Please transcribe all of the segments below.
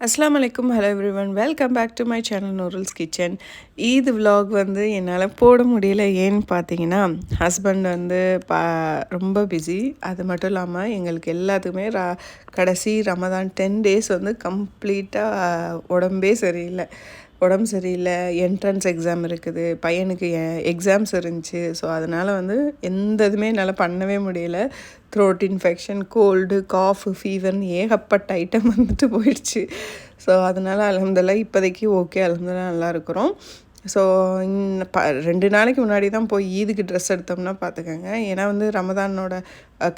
அஸ்லாம் வலைக்கும் hello everyone welcome back to my channel Noorul's kitchen Eid vlog வந்து என்னால் போட முடியல. ஏன்னு பார்த்தீங்கன்னா ஹஸ்பண்ட் வந்து பா ரொம்ப பிஸி அது மட்டும் இல்லாமல் எங்களுக்கு எல்லாத்துக்குமே ரா கடைசி ரமதான் டென் டேஸ் வந்து கம்ப்ளீட்டாக உடம்பே சரியில்லை. உடம்பு சரியில்லை என்ட்ரன்ஸ் எக்ஸாம் இருக்குது பையனுக்கு எக்ஸாம்ஸ் இருந்துச்சு. ஸோ அதனால் வந்து எந்த இதுவுமே என்னால் பண்ணவே முடியல. த்ரோட் இன்ஃபெக்ஷன் கோல்டு காஃபு ஃபீவர்னு ஏகப்பட்ட ஐட்டம் வந்துட்டு போயிடுச்சு. ஸோ அதனால் அலமதுல்லா இப்போதைக்கு ஓகே அலமதுல்லா நல்லா இருக்கிறோம். ஸோ ப ரெண்டு நாளைக்கு முன்னாடி தான் போய் ஈதுக்கு ட்ரெஸ் எடுத்தோம்னா பார்த்துக்கோங்க. ஏன்னா வந்து ரமதானோட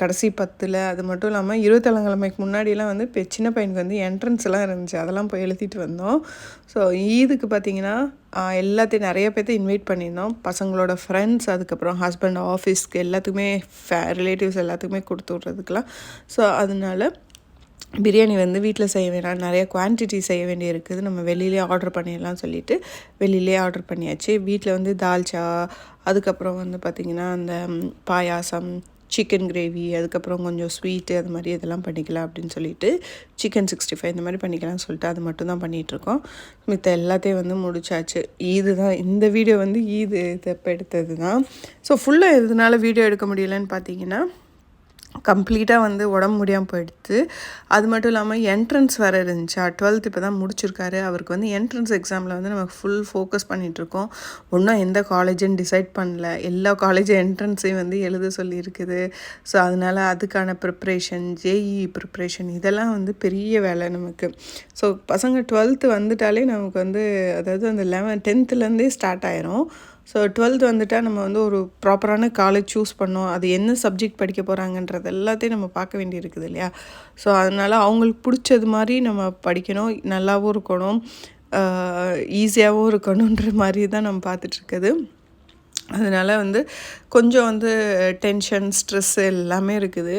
கடைசி பத்தில் அது மட்டும் இல்லாமல் இருபத்தேழாங்கிழமைக்கு முன்னாடிலாம் வந்து இப்போ சின்ன பையனுக்கு வந்து என்ட்ரன்ஸ் எல்லாம் இருந்துச்சு. அதெல்லாம் போய் எழுதிட்டு வந்தோம். ஸோ ஈதுக்கு பார்த்தீங்கன்னா எல்லாத்தையும் நிறைய பேர்த்த இன்வைட் பண்ணியிருந்தோம். பசங்களோட ஃப்ரெண்ட்ஸ் அதுக்கப்புறம் ஹஸ்பண்ட் ஆஃபீஸ்க்கு எல்லாத்துக்குமே ஃபே ரிலேட்டிவ்ஸ் எல்லாத்துக்குமே கொடுத்து விட்றதுக்கெலாம் ஸோ அதனால பிரியாணி வந்து வீட்டில் செய்ய வேணாம் நிறைய குவான்டிட்டி செய்ய வேண்டிய இருக்குது நம்ம வெளியிலே ஆர்டர் பண்ணிடலாம் சொல்லிட்டு வெளியிலே ஆர்டர் பண்ணியாச்சு. வீட்டில் வந்து தால்ச்சா அதுக்கப்புறம் வந்து பார்த்திங்கன்னா அந்த பாயாசம் சிக்கன் கிரேவி அதுக்கப்புறம் கொஞ்சம் ஸ்வீட்டு அது மாதிரி இதெல்லாம் பண்ணிக்கலாம் அப்படின்னு சொல்லிட்டு சிக்கன் சிக்ஸ்டி ஃபைவ் இந்த மாதிரி பண்ணிக்கலாம்னு சொல்லிட்டு அது மட்டும் தான் பண்ணிகிட்ருக்கோம் மித்த எல்லாத்தையும் வந்து முடிச்சாச்சு. ஈது தான் இந்த வீடியோ வந்து ஈது தப்ப எடுத்தது தான் ஸோ ஃபுல்லாக எதனால வீடியோ எடுக்க முடியலன்னு பார்த்தீங்கன்னா கம்ப்ளீட்டாக வந்து உடம்பு முடியாமல் போயிடுது அது மட்டும் இல்லாமல் என்ட்ரன்ஸ் வேறு இருந்துச்சா? டுவெல்த் இப்போ தான் முடிச்சிருக்காரு. அவருக்கு வந்து என்ட்ரன்ஸ் எக்ஸாமில் வந்து நம்ம ஃபுல் ஃபோக்கஸ் பண்ணிகிட்ருக்கோம் ஒன்றும் எந்த காலேஜுன்னு டிசைட் பண்ணல. எல்லா காலேஜ் என்ட்ரன்ஸையும் வந்து எழுத சொல்லியிருக்குது. ஸோ அதனால் அதுக்கான ப்ரிப்ரேஷன் ஜேஇ ப்ரிப்ரேஷன் இதெல்லாம் வந்து பெரிய வேலை நமக்கு. ஸோ பசங்க டுவெல்த்து வந்துட்டாலே நமக்கு வந்து அதாவது அந்த லெவன் டென்த்துலேருந்தே ஸ்டார்ட் ஆயிரும். ஸோ டுவெல்த் வந்துட்டால் நம்ம வந்து ஒரு ப்ராப்பரான காலேஜ் சூஸ் பண்ணோம். அது என்ன சப்ஜெக்ட் படிக்க போகிறாங்கன்றது எல்லாத்தையும் நம்ம பார்க்க வேண்டி இருக்குது இல்லையா? ஸோ அதனால் அவங்களுக்கு பிடிச்சது மாதிரி நம்ம படிக்கணும். நல்லாவும் இருக்கணும். ஈஸியாகவும் இருக்கணுன்ற மாதிரி தான் நம்ம பார்த்துட்ருக்குது. அதனால் வந்து கொஞ்சம் வந்து டென்ஷன் ஸ்ட்ரெஸ் எல்லாமே இருக்குது.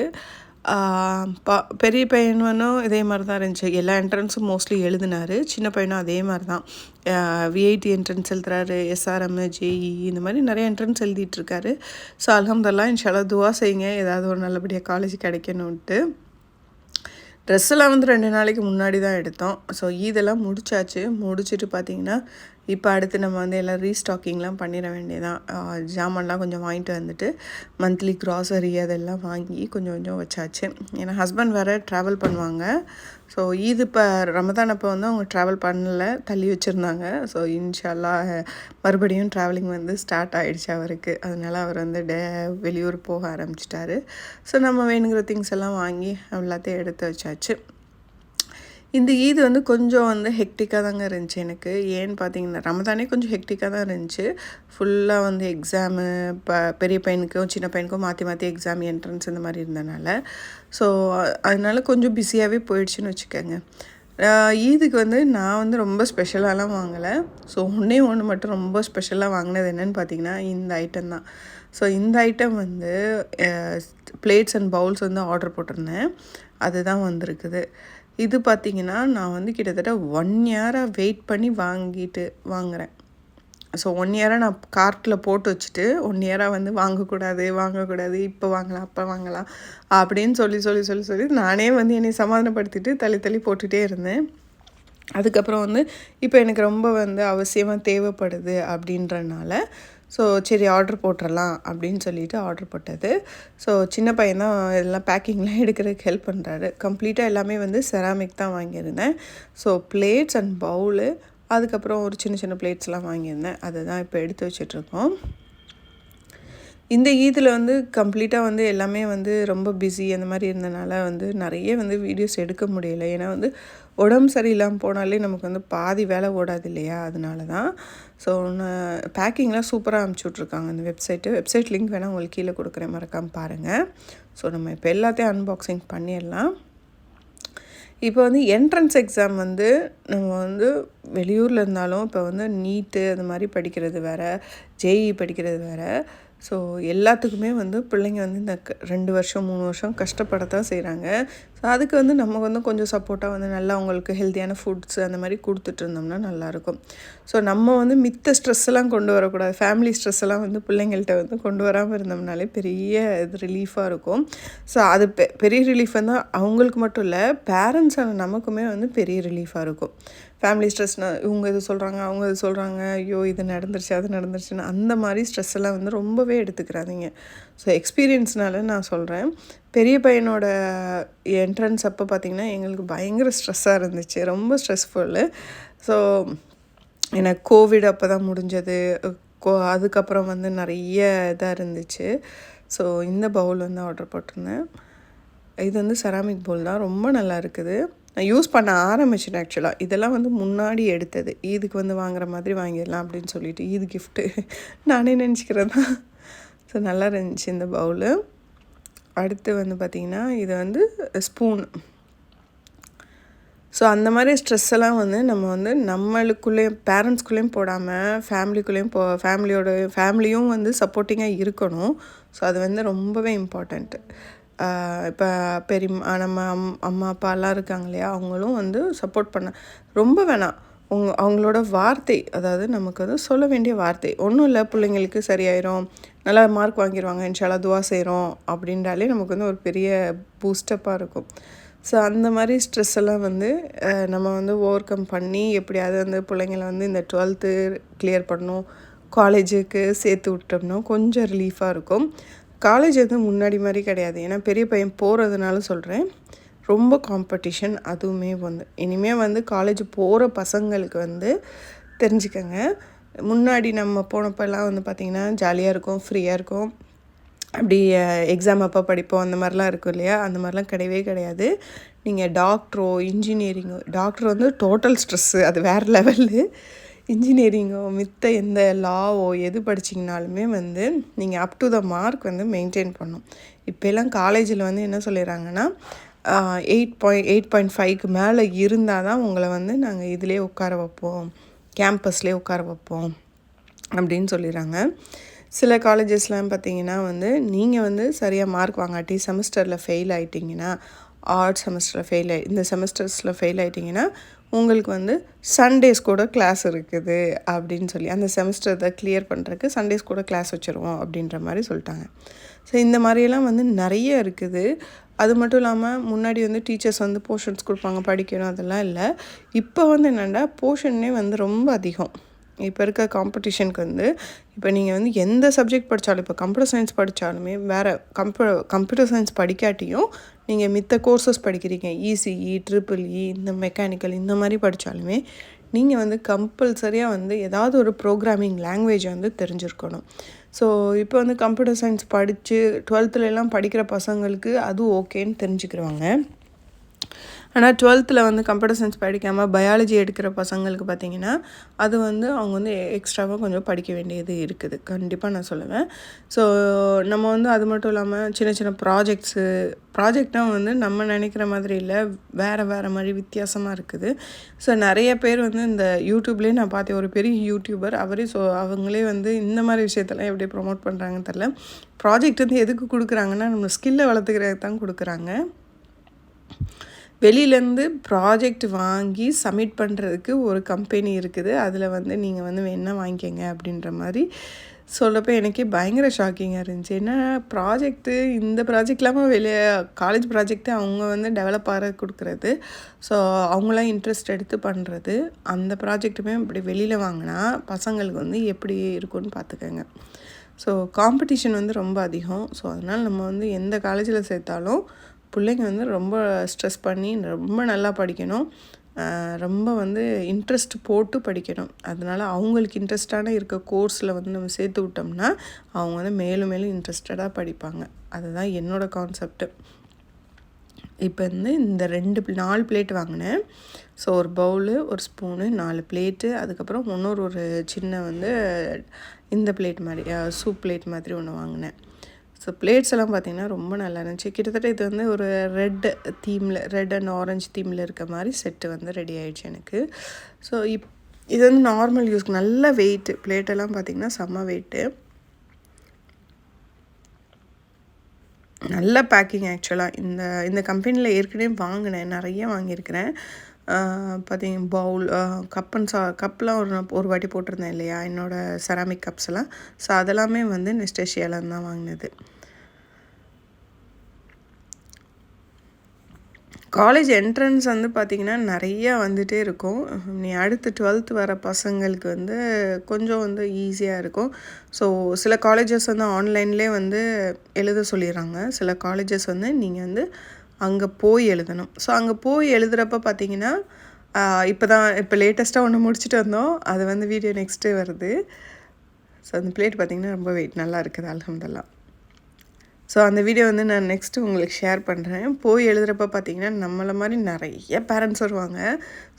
பெரிய பையனும் இதே மாதிரி தான் இருந்துச்சு. எல்லா என்ட்ரன்ஸும் மோஸ்ட்லி எழுதினாரு. சின்ன பையனும் அதே மாதிரி தான் விஐடி என்ட்ரன்ஸ் எழுதுறாரு. எஸ்ஆர்எம் ஜேஇ இந்த மாதிரி நிறைய என்ட்ரன்ஸ் எழுதிட்டுருக்காரு. ஸோ அலமதுல்லா இன்ஷால்லா துவா செய்யுங்க. ஏதாவது ஒரு நல்லபடியாக காலேஜ் கிடைக்கணுன்ட்டு ட்ரெஸ் எல்லாம் வந்து ரெண்டு நாளைக்கு முன்னாடி தான் எடுத்தோம். ஸோ இதெல்லாம் முடிச்சாச்சு. முடிச்சுட்டு பார்த்தீங்கன்னா இப்போ அடுத்து நம்ம வந்து எல்லாம் ரீஸ்டாக்கிங்லாம் பண்ணிட வேண்டியதான் ஜாமான்லாம் கொஞ்சம் வாங்கிட்டு வந்துட்டு மந்த்லி க்ராசரி அதெல்லாம் வாங்கி கொஞ்சம் கொஞ்சம் வச்சாச்சு. ஏன்னா ஹஸ்பண்ட் வேறு ட்ராவல் பண்ணுவாங்க. ஸோ இது இப்போ ரமதான் அப்போ வந்து அவங்க ட்ராவல் பண்ணல தள்ளி வச்சுருந்தாங்க. ஸோ இன்ஷால்லா மறுபடியும் ட்ராவலிங் வந்து ஸ்டார்ட் ஆகிடுச்சு அவருக்கு. அதனால அவர் வந்து டே வெளியூர் போக ஆரம்பிச்சிட்டாரு. ஸோ நம்ம வேணுங்கிற திங்ஸ் எல்லாம் வாங்கி எல்லாத்தையும் எடுத்து வச்சாச்சு. இந்த ஈது வந்து கொஞ்சம் வந்து ஹெக்டிக்காக தாங்க இருந்துச்சு எனக்கு. ஏன்னு பார்த்தீங்கன்னா ரமதானே கொஞ்சம் ஹெக்டிக்காக தான் இருந்துச்சு. ஃபுல்லாக வந்து எக்ஸாமு இப்போ பெரிய பையனுக்கும் சின்ன பையனுக்கும் மாற்றி மாற்றி எக்ஸாம் என்ட்ரன்ஸ் இந்த மாதிரி இருந்தனால. ஸோ அதனால கொஞ்சம் பிஸியாகவே போயிடுச்சுன்னு வச்சுக்கோங்க. ஈதுக்கு வந்து நான் வந்து ரொம்ப ஸ்பெஷலாலாம் வாங்கலை. ஸோ ஒன்றே ஒன்று மட்டும் ரொம்ப ஸ்பெஷலாக வாங்கினது என்னன்னு பார்த்தீங்கன்னா இந்த ஐட்டம் தான். ஸோ இந்த ஐட்டம் வந்து பிளேட்ஸ் அண்ட் பவுல்ஸ் வந்து ஆர்டர் போட்டிருந்தேன். அதுதான் வந்திருக்குது. இது பார்த்தீங்கன்னா நான் வந்து கிட்டத்தட்ட ஒன் இயராக வெயிட் பண்ணி வாங்கிட்டு வாங்குகிறேன் ஸோ ஒன் இயராக நான் கார்ட்டில் போட்டு வச்சுட்டு ஒன் இயராக வந்து வாங்கக்கூடாது வாங்கக்கூடாது இப்போ வாங்கலாம் அப்போ வாங்கலாம் அப்படின்னு சொல்லி சொல்லி சொல்லி சொல்லி நானே வந்து என்னை சமாதானப்படுத்திட்டு தள்ளி தள்ளி போட்டுகிட்டே இருந்தேன். அதுக்கப்புறம் வந்து இப்போ எனக்கு ரொம்ப வந்து அவசியமாக தேவைப்படுது அப்படின்றனால ஸோ சரி ஆர்டர் போட்டுடலாம் அப்படின்னு சொல்லிட்டு ஆர்டர் போட்டது. ஸோ சின்ன பையன் தான் எல்லாம் பேக்கிங்லாம் எடுக்கிறதுக்கு ஹெல்ப் பண்ணுறாரு கம்ப்ளீட்டாக எல்லாமே வந்து செராமிக் தான் வாங்கியிருந்தேன். ஸோ பிளேட்ஸ் அண்ட் பவுலு அதுக்கப்புறம் ஒரு சின்ன சின்ன பிளேட்ஸ்லாம் வாங்கியிருந்தேன். அதை தான் இப்போ எடுத்து வச்சிட்ருக்கோம் இந்த ஈதில் வந்து கம்ப்ளீட்டாக வந்து எல்லாமே வந்து ரொம்ப பிஸி அந்த மாதிரி இருந்தனால வந்து நிறைய வந்து வீடியோஸ் எடுக்க முடியல. ஏன்னா வந்து உடம்பு சரியில்லாமல் போனாலே நமக்கு வந்து பாதி வேலை ஓடாது இல்லையா? அதனால தான் ஸோ நான் பேக்கிங்லாம் சூப்பராக அனுப்பிச்சி விட்ருக்காங்க அந்த வெப்சைட்டு வெப்சைட் லிங்க் வேணால் உங்களுக்கு கீழே கொடுக்குறேன். மறக்காமல் பாருங்கள் ஸோ நம்ம இப்போ எல்லாத்தையும் அன்பாக்சிங் பண்ணிடலாம். இப்போ வந்து என்ட்ரன்ஸ் எக்ஸாம் வந்து நம்ம வந்து வெளியூரில் இருந்தாலும் இப்போ வந்து நீட்டு அது மாதிரி படிக்கிறது வேறு ஜேஇ படிக்கிறது வேறு. ஸோ எல்லாத்துக்குமே வந்து பிள்ளைங்க வந்து இந்த க- ரெண்டு வருஷம் மூணு வருஷம் கஷ்டப்படத்தான் செய்கிறாங்க ஸோ அதுக்கு வந்து நம்ம வந்து கொஞ்சம் சப்போர்ட்டாக வந்து நல்லா அவங்களுக்கு ஹெல்த்தியான ஃபுட்ஸ் அந்த மாதிரி கொடுத்துட்டு இருந்தோம்னா நல்லாயிருக்கும். ஸோ நம்ம வந்து மித்த ஸ்ட்ரெஸ் எல்லாம் கொண்டு வரக்கூடாது. ஃபேமிலி ஸ்ட்ரெஸ் எல்லாம் வந்து பிள்ளைங்கள்ட்ட வந்து கொண்டு வராமல் இருந்தோம்னாலே பெரிய இது ரிலீஃபாக இருக்கும். ஸோ அது பெ பெரிய ரிலீஃப் வந்து அவங்களுக்கு மட்டும் இல்லை பேரண்ட்ஸான நமக்குமே வந்து பெரிய ரிலீஃபாக இருக்கும். ஃபேமிலி ஸ்ட்ரெஸ்னால் இவங்க இது சொல்கிறாங்க அவங்க இது சொல்கிறாங்க ஐயோ இது நடந்துருச்சு அது நடந்துருச்சுன்னு அந்த மாதிரி ஸ்ட்ரெஸ் எல்லாம் வந்து ரொம்பவே எடுத்துக்கிறாதீங்க. ஸோ எக்ஸ்பீரியன்ஸ்னால நான் சொல்கிறேன் பெரிய பையனோட என்ட்ரன்ஸ் அப்போ பார்த்திங்கன்னா எங்களுக்கு பயங்கர ஸ்ட்ரெஸ்ஸாக இருந்துச்சு. ரொம்ப ஸ்ட்ரெஸ்ஃபுல்லு ஸோ எனக்கு கோவிட் அப்போ தான் முடிஞ்சது. கோ அதுக்கப்புறம் வந்து நிறைய இதாக இருந்துச்சு. ஸோ இந்த பவுல் வந்து ஆர்டர் போட்டிருந்தேன். இது வந்து செராமிக் பவுல் தான். ரொம்ப நல்லா இருக்குது. நான் யூஸ் பண்ண ஆரம்பிச்சிட்டேன் ஆக்சுவலாக இதெல்லாம் வந்து முன்னாடி எடுத்தது. ஈதுக்கு வந்து வாங்குற மாதிரி வாங்கிடலாம் அப்படின்னு சொல்லிட்டு ஈது கிஃப்ட்டு நானே நினச்சிக்கிறேன் தான். ஸோ நல்லா இருந்துச்சு இந்த பவுலு அடுத்து வந்து பார்த்திங்கன்னா இது வந்து ஸ்பூன் ஸோ அந்த மாதிரி ஸ்ட்ரெஸ் எல்லாம் வந்து நம்ம வந்து நம்மளுக்குள்ளேயும் பேரண்ட்ஸ்குள்ளேயும் போடாமல் ஃபேமிலிக்குள்ளேயும் போ ஃபேமிலியோட ஃபேமிலியும் வந்து சப்போர்ட்டிங்காக இருக்கணும். ஸோ அது வந்து ரொம்பவே இம்பார்ட்டண்ட்டு இப்போ பெரியம்மா நம்ம அம் அம்மா அப்பாலாம் இருக்காங்க இல்லையா? அவங்களும் வந்து சப்போர்ட் பண்ண ரொம்ப வேணாம். உங்க அவங்களோட வார்த்தை அதாவது நமக்கு வந்து சொல்ல வேண்டிய வார்த்தை. ஒன்றும் இல்லை பிள்ளைங்களுக்கு சரியாயிரும் நல்லா மார்க் வாங்கிடுவாங்க இன்ஷாலா துவா செய்கிறோம் அப்படின்றாலே நமக்கு வந்து ஒரு பெரிய பூஸ்டப்பாக இருக்கும். ஸோ அந்த மாதிரி ஸ்ட்ரெஸ் எல்லாம் வந்து நம்ம வந்து ஓவர் கம் பண்ணி எப்படியாவது வந்து பிள்ளைங்கள வந்து இந்த டுவெல்த்து கிளியர் பண்ணணும். காலேஜுக்கு சேர்த்து விட்டோம்னா கொஞ்சம் ரிலீஃபாக இருக்கும். காலேஜ் வந்து முன்னாடி மாதிரி கிடையாது. ஏன்னா பெரிய பையன் போகிறதுனால சொல்கிறேன் ரொம்ப காம்படிஷன் அதுவுமே வந்து. இனிமேல் வந்து காலேஜ் போகிற பசங்களுக்கு வந்து தெரிஞ்சுக்கங்க. முன்னாடி நம்ம போனப்பெல்லாம் வந்து பார்த்திங்கன்னா ஜாலியாக இருக்கும் ஃப்ரீயாக இருக்கும். அப்படி eh, எக்ஸாம் அப்போ படிப்போம் அந்த மாதிரிலாம் இருக்கும் இல்லையா? அந்த மாதிரிலாம் கிடையவே கிடையாது. நீங்கள் டாக்டரோ இன்ஜினியரிங்கோ டாக்டர் வந்து டோட்டல் ஸ்ட்ரெஸ்ஸு அது வேறு லெவலு இன்ஜினியரிங்கோ மித்த எந்த லாவோ எது படிச்சிங்கனாலுமே வந்து நீங்கள் அப் டு த மார்க் வந்து மெயின்டைன் பண்ணும் இப்போலாம் காலேஜில் வந்து என்ன சொல்லிடுறாங்கன்னா எயிட் பாயிண்ட் எயிட் பாயிண்ட் ஃபைவ்க்கு மேலே இருந்தால் தான் உங்களை வந்து நாங்கள் இதிலே உட்கார வைப்போம். கேம்பஸ்லேயே உட்கார வைப்போம். அப்படின்னு சொல்லிடுறாங்க. சில காலேஜஸ்லாம் பார்த்தீங்கன்னா வந்து நீங்கள் வந்து சரியாக மார்க் வாங்காட்டி செமஸ்டரில் ஃபெயில் ஆகிட்டிங்கன்னா ஆர்ட் செமஸ்டரில் ஃபெயில் ஆகி இந்த செமஸ்டர்ஸில் ஃபெயில் ஆகிட்டிங்கன்னா உங்களுக்கு வந்து சண்டேஸ் கூட கிளாஸ் இருக்குது அப்படின்னு சொல்லி அந்த செமஸ்டர் தான் கிளியர் பண்ணுறதுக்கு சண்டேஸ் கூட கிளாஸ் வச்சுருவோம் அப்படின்ற மாதிரி சொல்லிட்டாங்க. ஸோ இந்த மாதிரியெல்லாம் வந்து நிறைய இருக்குது. அது மட்டும் இல்லாமல் முன்னாடி வந்து டீச்சர்ஸ் வந்து போர்ஷன்ஸ் கொடுப்பாங்க. படிக்கணும் அதெல்லாம் இல்லை. இப்போ வந்து என்னென்னா போர்ஷன்னே வந்து ரொம்ப அதிகம். இப்போ இருக்க காம்படிஷனுக்கு வந்து இப்போ நீங்கள் வந்து எந்த சப்ஜெக்ட் படித்தாலும் இப்போ கம்ப்யூட்டர் சயின்ஸ் படித்தாலுமே வேறு கம்ப்யூ கம்ப்யூட்டர் சயின்ஸ் படிக்காட்டியும் நீங்கள் மித்த கோர்சஸ் படிக்கிறீங்க. இசிஇ ட்ரிபிள் இ இந்த மெக்கானிக்கல் இந்த மாதிரி படித்தாலுமே நீங்கள் வந்து கம்பல்சரியாக வந்து ஏதாவது ஒரு ப்ரோக்ராமிங் லாங்குவேஜை வந்து தெரிஞ்சிருக்கணும். ஸோ இப்போ வந்து கம்ப்யூட்டர் சயின்ஸ் படித்து டுவெல்த்துலலாம் படிக்கிற பசங்களுக்கு அது ஓகேன்னு தெரிஞ்சுக்கிறாங்க ஆனால் டுவெல்த்தில் வந்து கம்ப்யூட்டர் சயின்ஸ் படிக்காமல் பயாலஜி எடுக்கிற பசங்களுக்கு பார்த்திங்கன்னா அது வந்து அவங்க வந்து எக்ஸ்ட்ராவாக கொஞ்சம் படிக்க வேண்டியது இருக்குது. கண்டிப்பாக நான் சொல்லுவேன். ஸோ நம்ம வந்து அது மட்டும் இல்லாமல் சின்ன சின்ன ப்ராஜெக்ட்ஸு ப்ராஜெக்டாக வந்து நம்ம நினைக்கிற மாதிரி இல்லை. வேறு வேறு மாதிரி வித்தியாசமாக இருக்குது. ஸோ நிறைய பேர் வந்து இந்த யூடியூப்லேயே நான் பார்த்தேன் ஒரு பெரிய யூடியூபர் அவரே ஸோ அவங்களே வந்து இந்த மாதிரி விஷயத்தெல்லாம் எப்படி ப்ரொமோட் பண்ணுறாங்கன்னு தெரில ப்ராஜெக்ட் வந்து எதுக்கு கொடுக்குறாங்கன்னா நம்ம ஸ்கில்லை வளர்த்துக்கிறதுக்கு தான் கொடுக்குறாங்க. வெளியிலேருந்து ப்ராஜெக்ட் வாங்கி சப்மிட் பண்ணுறதுக்கு ஒரு கம்பெனி இருக்குது. அதில் வந்து நீங்கள் வந்து வேணால் வாங்கிக்கோங்க அப்படின்ற மாதிரி சொல்லப்போ எனக்கே பயங்கர ஷாக்கிங்காக இருந்துச்சு. ஏன்னா ப்ராஜெக்ட்டு இந்த ப்ராஜெக்ட் இல்லாமல் வெளியே காலேஜ் ப்ராஜெக்ட்டு அவங்க வந்து டெவலப் ஆக கொடுக்குறது. ஸோ அவங்களாம் இன்ட்ரெஸ்ட் எடுத்து பண்ணுறது. அந்த ப்ராஜெக்ட்டுமே இப்படி வெளியில் வாங்கினா பசங்களுக்கு வந்து எப்படி இருக்கும்னு பார்த்துக்கோங்க. ஸோ காம்படிஷன் வந்து ரொம்ப அதிகம். ஸோ அதனால் நம்ம வந்து எந்த காலேஜில் சேர்த்தாலும் பிள்ளைங்க வந்து ரொம்ப ஸ்ட்ரெஸ் பண்ணி ரொம்ப நல்லா படிக்கணும். ரொம்ப வந்து இன்ட்ரெஸ்ட் போட்டு படிக்கணும். அதனால் அவங்களுக்கு இன்ட்ரெஸ்டான இருக்க கோர்ஸில் வந்து நம்ம சேர்த்து விட்டோம்னா அவங்க வந்து மேலும் மேலும் இன்ட்ரெஸ்டடாக படிப்பாங்க. அதுதான் என்னோடய கான்செப்ட்டு இப்போ வந்து இந்த ரெண்டு நாலு பிளேட் வாங்கினேன். ஸோ ஒரு பவுலு ஒரு ஸ்பூனு நாலு பிளேட்டு அதுக்கப்புறம் இன்னொரு ஒரு சின்ன வந்து இந்த பிளேட் மாதிரி சூப் பிளேட் மாதிரி ஒன்று வாங்கினேன். ஸோ பிளேட்ஸ் எல்லாம் பார்த்திங்கன்னா ரொம்ப நல்லா இருந்துச்சு. கிட்டத்தட்ட இது வந்து ஒரு ரெட் தீமில் ரெட் அண்ட் ஆரஞ்சு தீமில் இருக்க மாதிரி செட்டு வந்து ரெடி ஆகிடுச்சு எனக்கு. ஸோ இப் இது வந்து நார்மல் யூஸ்க்கு நல்ல வெயிட்டு பிளேட்டெல்லாம் பார்த்திங்கன்னா செம்ம வெயிட்டு நல்ல பேக்கிங் ஆக்சுவலாக இந்த இந்த கம்பெனியில் ஏற்கனவே வாங்கினேன். நிறைய வாங்கியிருக்கிறேன். பார்த்தீங்க பவுல் கப்புன்னு சா கப்லாம் ஒரு ஒரு வாட்டி போட்டிருந்தேன் இல்லையா? என்னோடய செராமிக் கப்ஸ் எல்லாம். ஸோ அதெல்லாமே வந்து நெஸ்டேஷியாவில் தான் வாங்கினது. காலேஜ் என்ட்ரன்ஸ் வந்து பார்த்திங்கன்னா நிறையா வந்துகிட்டே இருக்கும். நீ அடுத்து டுவெல்த் வர பசங்களுக்கு வந்து கொஞ்சம் வந்து ஈஸியாக இருக்கும். ஸோ சில காலேஜஸ் வந்து ஆன்லைன்லேயே வந்து எழுத சொல்லிடுறாங்க. சில காலேஜஸ் வந்து நீங்கள் வந்து அங்கே போய் எழுதணும். ஸோ அங்கே போய் எழுதுகிறப்ப பார்த்தீங்கன்னா இப்போ தான் இப்போ லேட்டஸ்ட்டாக ஒன்று முடிச்சுட்டு வந்தோம். அது வந்து வீடியோ நெக்ஸ்ட்டு வருது. ஸோ அந்த பிளேட் பார்த்திங்கன்னா ரொம்ப வெயிட் நல்லா இருக்குது அலகம்தெல்லாம் ஸோ அந்த வீடியோ வந்து நான் நெக்ஸ்ட்டு உங்களுக்கு ஷேர் பண்ணுறேன் போய் எழுதுகிறப்ப பார்த்தீங்கன்னா நம்மளை மாதிரி நிறைய பேரண்ட்ஸ் வருவாங்க.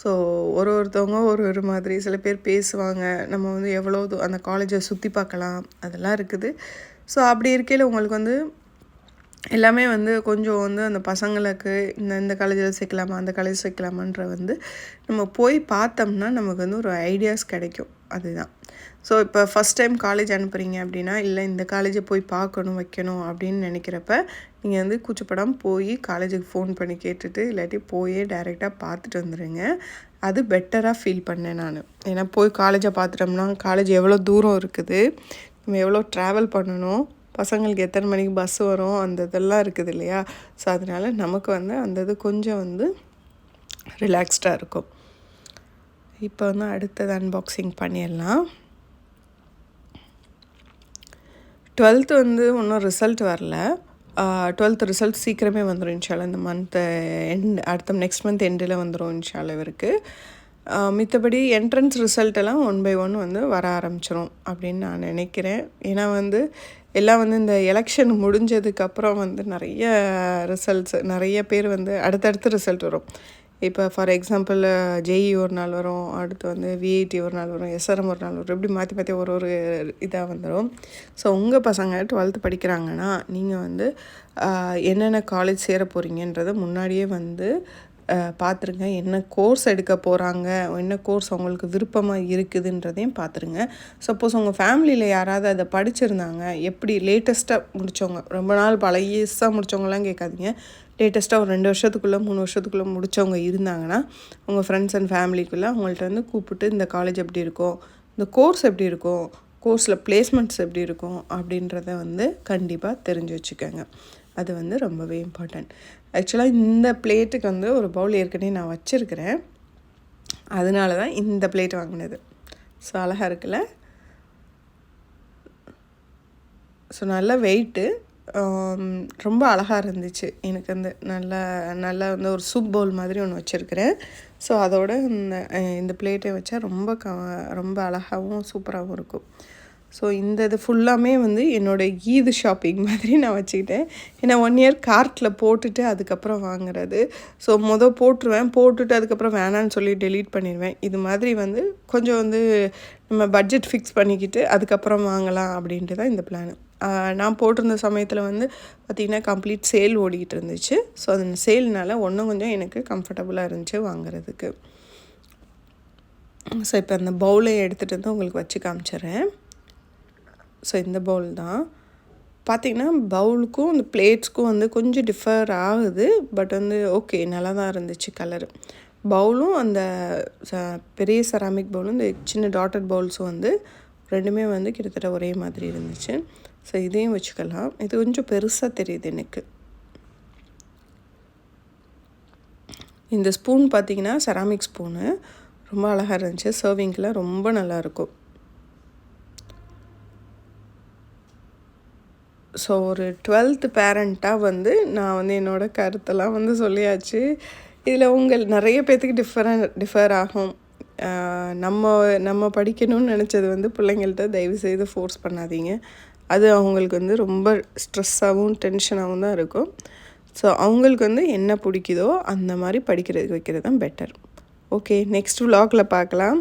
ஸோ ஒரு ஒருத்தவங்க ஒரு ஒரு மாதிரி சில பேர் பேசுவாங்க. நம்ம வந்து எவ்வளோ அந்த காலேஜை சுற்றி பார்க்கலாம். அதெல்லாம் இருக்குது. ஸோ அப்படி இருக்கையில் உங்களுக்கு வந்து எல்லாமே வந்து கொஞ்சம் வந்து அந்த பசங்களுக்கு இந்த இந்த காலேஜில் சேர்க்கலாமா அந்த காலேஜ் சேர்க்கலாமான்ற வந்து நம்ம போய் பார்த்தோம்னா நமக்கு வந்து ஒரு ஐடியாஸ் கிடைக்கும். அதுதான். ஸோ இப்போ ஃபஸ்ட் டைம் காலேஜ் அனுப்புகிறீங்க அப்படின்னா இல்லை இந்த காலேஜை போய் பார்க்கணும் வைக்கணும் அப்படின்னு நினைக்கிறப்ப நீங்கள் வந்து கூச்சப்படாமல் போய் காலேஜுக்கு ஃபோன் பண்ணி கேட்டுட்டு இல்லாட்டி போயே டைரெக்டாக பார்த்துட்டு வந்துடுங்க அது பெட்டராக ஃபீல் பண்ணேன் நான். ஏன்னா போய் காலேஜை பார்த்துட்டோம்னா காலேஜ் எவ்வளோ தூரம் இருக்குது நம்ம எவ்வளோ ட்ராவல் பண்ணணும் பசங்களுக்கு எத்தனை மணிக்கு பஸ் வரும்? அந்த இதெல்லாம் இருக்குது இல்லையா? ஸோ அதனால் நமக்கு வந்து அந்த இது கொஞ்சம் வந்து ரிலாக்ஸ்டாக இருக்கும். இப்போ வந்து அடுத்தது அன்பாக்சிங் பண்ணிடலாம். டுவெல்த்து வந்து இன்னும் ரிசல்ட் வரல. டுவெல்த் ரிசல்ட் சீக்கிரமே வந்துடும் இன்ஷால இந்த மந்த்து எண்ட் அடுத்த நெக்ஸ்ட் மந்த் எண்டில் வந்துடும் இன்ஷால இவருக்கு. மித்தபடி என்ட்ரன்ஸ் ரிசல்ட்டெல்லாம் ஒன் பை ஒன் வந்து வர ஆரம்பிச்சிரும் அப்படின்னு நான் நினைக்கிறேன். ஏன்னா வந்து எல்லாம் வந்து இந்த எலெக்ஷன் முடிஞ்சதுக்கப்புறம் வந்து நிறைய ரிசல்ட்ஸ் நிறைய பேர் வந்து அடுத்தடுத்து ரிசல்ட் வரும். இப்போ ஃபார் எக்ஸாம்பிள் ஜேஇ ஒரு நாள் வரும் அடுத்து வந்து விஐடி ஒரு நாள் வரும் எஸ்ஆர்எம் ஒரு நாள் வரும் இப்படி மாற்றி மாற்றி ஒரு ஒரு இதாக வந்துடும் ஸோ உங்கள் பசங்க டுவெல்த்து படிக்கிறாங்கன்னா நீங்கள் வந்து என்னென்ன காலேஜ் சேர போகிறீங்கன்றதை முன்னாடியே வந்து பார்த்துருங்க என்ன கோர்ஸ் எடுக்க போகிறாங்க என்ன கோர்ஸ் அவங்களுக்கு விருப்பமாக இருக்குதுன்றதையும் பார்த்துருங்க சப்போஸ் உங்கள் ஃபேமிலியில் யாராவது அதை படிச்சிருந்தாங்க. எப்படி லேட்டஸ்ட்டாக முடித்தவங்க ரொம்ப நாள் பழையசாக முடித்தவங்களாம் கேட்காதீங்க. லேட்டஸ்ட்டாக ஒரு ரெண்டு வருஷத்துக்குள்ளே மூணு வருஷத்துக்குள்ளே முடித்தவங்க இருந்தாங்கன்னா உங்கள் ஃப்ரெண்ட்ஸ் அண்ட் ஃபேமிலிக்குள்ளே அவங்கள்ட்ட வந்து கூப்பிட்டு இந்த காலேஜ் எப்படி இருக்கும்? இந்த கோர்ஸ் எப்படி இருக்கும்? கோர்ஸில் பிளேஸ்மெண்ட்ஸ் எப்படி இருக்கும்? அப்படின்றத வந்து கண்டிப்பாக தெரிஞ்சு வச்சுக்கோங்க. அது வந்து ரொம்பவே இம்பார்ட்டண்ட் ஆக்சுவலாக இந்த பிளேட்டுக்கு வந்து ஒரு பவுல் ஏற்கனவே நான் வச்சுருக்கிறேன். அதனால தான் இந்த பிளேட் வாங்கினது. ஸோ அழகாக இருக்குல்ல? ஸோ நல்ல வெயிட்டு um, ரொம்ப அழகாக இருந்துச்சு. எனக்கு வந்து நல்லா நல்லா வந்து ஒரு சூப் பவுல் மாதிரி ஒன்று வச்சுருக்கிறேன். ஸோ அதோட இந்த இந்த பிளேட்டை வச்சா ரொம்ப க ரொம்ப அழகாகவும் சூப்பராகவும் இருக்கும். ஸோ இந்த இது ஃபுல்லாமே வந்து என்னோடய ஈது ஷாப்பிங் மாதிரி நான் வச்சுக்கிட்டேன். ஏன்னா ஒன் இயர் கார்ட்டில் போட்டுட்டு அதுக்கப்புறம் வாங்குறது. ஸோ மொதல் போட்டுருவேன். போட்டுட்டு அதுக்கப்புறம் வேணான்னு சொல்லி டெலீட் பண்ணிடுவேன் இது மாதிரி வந்து கொஞ்சம் வந்து நம்ம பட்ஜெட் ஃபிக்ஸ் பண்ணிக்கிட்டு அதுக்கப்புறம் வாங்கலாம் அப்படின்ட்டு தான் இந்த பிளான் நான் போட்டிருந்த சமயத்தில் வந்து பார்த்திங்கன்னா கம்ப்ளீட் சேல் ஓடிக்கிட்டு இருந்துச்சு. ஸோ அந்த சேல்னால் ஒன்றும் கொஞ்சம் எனக்கு கம்ஃபர்டபுளாக இருந்துச்சு வாங்குறதுக்கு. ஸோ இப்போ அந்த பவுலை எடுத்துகிட்டு வந்து உங்களுக்கு வச்சு காமிச்சிட்றேன். ஸோ இந்த பவுல் தான். பார்த்திங்கன்னா பவுலுக்கும் இந்த பிளேட்ஸ்க்கும் வந்து கொஞ்சம் டிஃபர் ஆகுது. பட் வந்து ஓகே நல்லா தான் இருந்துச்சு கலரு பவுலும் அந்த பெரிய செராமிக் பவுலும் இந்த சின்ன டாட்டட் பவுல்ஸும் வந்து ரெண்டுமே வந்து கிட்டத்தட்ட ஒரே மாதிரி இருந்துச்சு. ஸோ இதையும் வச்சுக்கலாம். இது கொஞ்சம் பெருசாக தெரியுது எனக்கு. இந்த ஸ்பூன் பார்த்திங்கன்னா செராமிக் ஸ்பூனு ரொம்ப அழகாக இருந்துச்சு. சர்விங்கெலாம் ரொம்ப நல்லாயிருக்கும் ஸோ ஒரு டுவெல்த்து பேரண்ட்டாக வந்து நான் வந்து என்னோடய கருத்தெல்லாம் வந்து சொல்லியாச்சு. இதில் உங்கள் நிறைய பேர்த்துக்கு டிஃபரன் டிஃபர் ஆகும். நம்ம நம்ம படிக்கணும்னு நினச்சது வந்து பிள்ளைங்கள்ட்ட தயவு செய்து ஃபோர்ஸ் பண்ணாதீங்க. அது அவங்களுக்கு வந்து ரொம்ப ஸ்ட்ரெஸ்ஸாகவும் டென்ஷனாகவும் தான் இருக்கும். ஸோ அவங்களுக்கு வந்து என்ன பிடிக்குதோ அந்த மாதிரி படிக்கிறதுக்கு வைக்கிறது தான் பெட்டர் ஓகே நெக்ஸ்ட் விலாகில் பார்க்கலாம்.